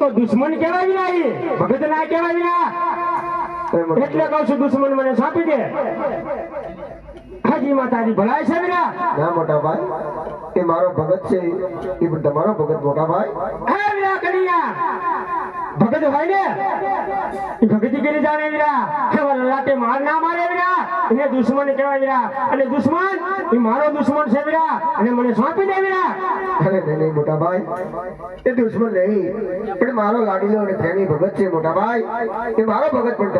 તો દુશ્મન કેવાય વિના ભગત ના કેવાય વિના. એટલે કઉ છું, દુશ્મન મને સોંપી દે. હાજી માતાજી ભલાય છે વિના ના મોટા ભાઈ એ મારો ભગત છે. એ પણ તમારો ભગત મોટા ભાઈ. હે વિના કડિયા ભગત હોય ને? એ ભગતી કરી જાણે વિના કે વાલા લાટે માર ના મારે વિના એને દુશ્મન કહેવાય વિના અને દુશ્મન? એ મારો દુશ્મન છે વિના અને મને સોંપી દે વિના અરે નહીં નહીં મોટા ભાઈ. એ દુશ્મન નહીં. પણ મારો લાડીલો અને પ્રેમી ભગત છે મોટા ભાઈ. એ મારો ભગત પણ